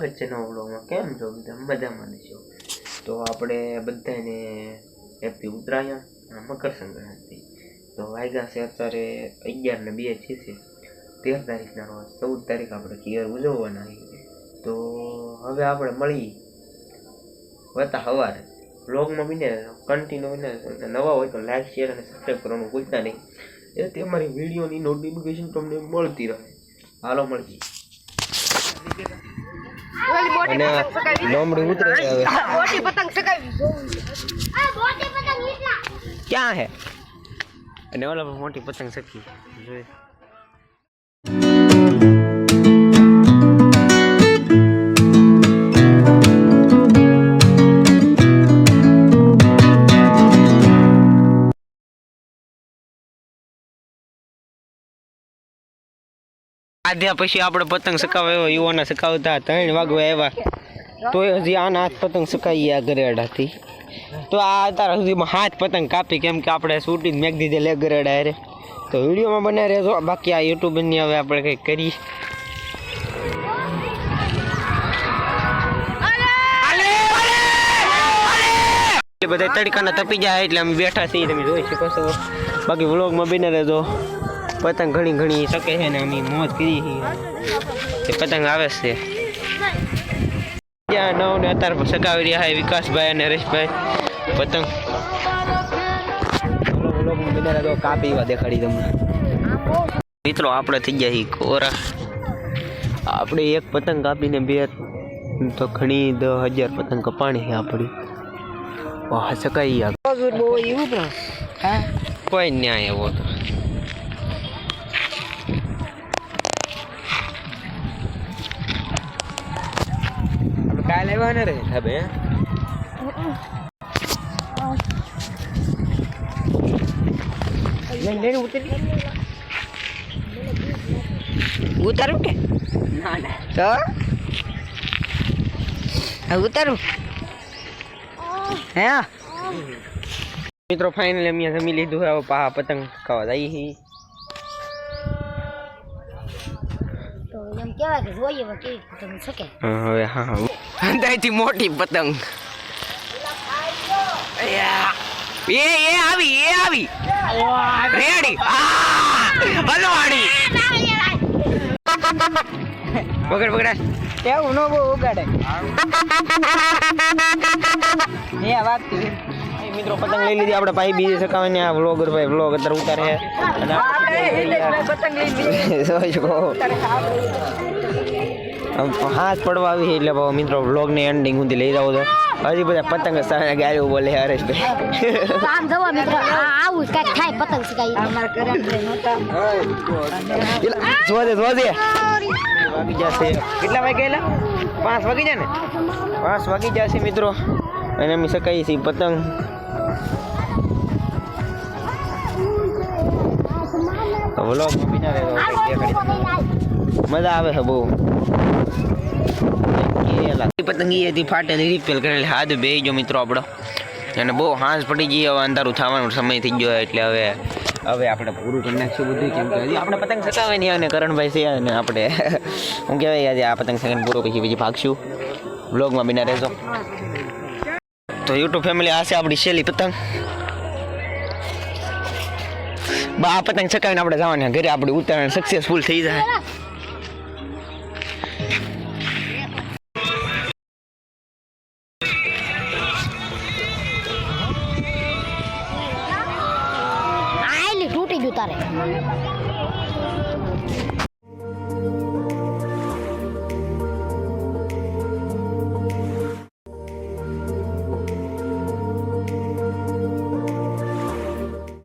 સ્વાગત છે નવા બ્લોગમાં કેમ છો? બધા મજામાં છો. તો આપણે બધાને હેપી ઉત્તરાયણ અને મકર સંક્રાંતિ. તો વાગ્યા છે અત્યારે અગિયાર ને બે છે તેર તારીખના રોજ, ચૌદ તારીખ આપણે કિયર ઉજવવાના તો હવે આપણે મળી વતા સવારે. બ્લોગમાં બીને કન્ટિન્યુ બીને નવા હોય તો લાઈક શેર અને સબસ્ક્રાઈબ કરવાનું ભૂલતા નહીં. એથી અમારી વિડીયોની નોટિફિકેશન તમને મળતી રહે. હાલો મળતી અને લોમડી ઉતરે હવે. મોટી પતંગ ક્યાં હે? અને ઓલા મોટી પતંગ સકી જોઈ. આધ્યા પછી આપણે પતંગ સકાવે એવા યુવાના સકાવતા ત્રણ વાગવા આવ્યા. તોય હજી આના હાથ પતંગ સકાઈ ગયા ગરેડાથી. તો આ અત્યારે સુધીમાં હાથ પતંગ કાપી કેમ કે આપણે શૂટિંગ મેક દીધે લે ગરેડા અરે તો વિડીયોમાં બને રહેજો. બાકી આ યુટ્યુબની હવે આપણે કંઈક કરી બધા તડકાના તપી જાય એટલે અમે બેઠા છીએ. તમે જોઈ શકો છો. બાકી વ્લોગમાં બને રહેજો. પતંગ ઘણી ઘણી શકે છે ને અમે મોજ કરી છીએ. તે પતંગ આવે છે. ત્યાં નવ ને અત્યારે પણ સગાવી રહ્યા છે વિકાસભાઈ અને હરેશભાઈ. પતંગ. વ્લોગમાં બને રહેજો કાપી એવા દેખાડી તમને મિત્રો આપણે થઈ ગયા છીએ કોરા. આપણે એક પતંગ કાપીને બે તો ઘણી દસ હજાર પતંગ કપાણી છે આપણી. વાહ સકાઈ ગયા કોઈ ન્યાય એવો તો. કાલે આવવાના રે? હવે ઉતારું. કે? તો? ઉતારું. હે? મિત્રો ફાઈનલ અમે જમી લીધું હવે પા પતંગ ખાવા જઈ હી તો એમ કહેવાય કે જોઈએ કેવી પતંગ શકે હા, હવે હા હા. અંદાજથી મોટી પતંગ એ એ આવી એ આવી રેડી હલવાડી પકડ પકડ કેવું નો બહુ ઉગાડે એ વાત મિત્રો પતંગ લઈ લીધી આપણે ભાઈ બીજે સકાવાની આ વ્લોગર ભાઈ વ્લોગ અત્યારે ઉતારે અને આપણે પતંગ લઈ લીધી હાથ પડવા આવી એટલે ભાવ મિત્રો વ્લોગની એન્ડિંગ સુધી લઈ જાઉં તો હજી બધા પતંગ સામે ગાયો બોલે હરેશભાઈ. આમ જવા મિત્રો આવું કંઈક થાય પતંગ સગાઈ અમાર નહોતા. જોજે જોજે વાગી જશે કેટલા વાગે ગયેલા પાંચ વાગી જાય ને? પાંચ વાગી જશે મિત્રો. અને અમે સકાઈએ છીએ પતંગ. વ્લોગ બિના રહેતો મજા આવે છે બહુ. પતંગી હતી ફાટેલી રિપેર કરેલી. હાથ બે જો મિત્રો આપણો. અને બહુ હાંસ પડી ગઈ હવે અંધારું થવાનો સમય થઈ ગયો એટલે હવે હવે આપણે પૂરું કરી નાખશું બધું. કેમ કે આપણે પતંગ સકાવે નહીં અને કરણભાઈ છે અને આપણે, હું કહેવાય આજે આ પતંગ સગાઈને પૂરો પછી પછી ભાગશું. બ્લોગમાં બિના રહેજો. તો યુટ્યુબ ફેમિલી આ છે આપણી શેલી પતંગ. બા, આ પતંગ સકાવીને આપણે જવાના. ઘરે આપણી ઉત્તરાયણ સક્સેસફુલ થઈ જાય. આયલી તૂટી ગયું તારે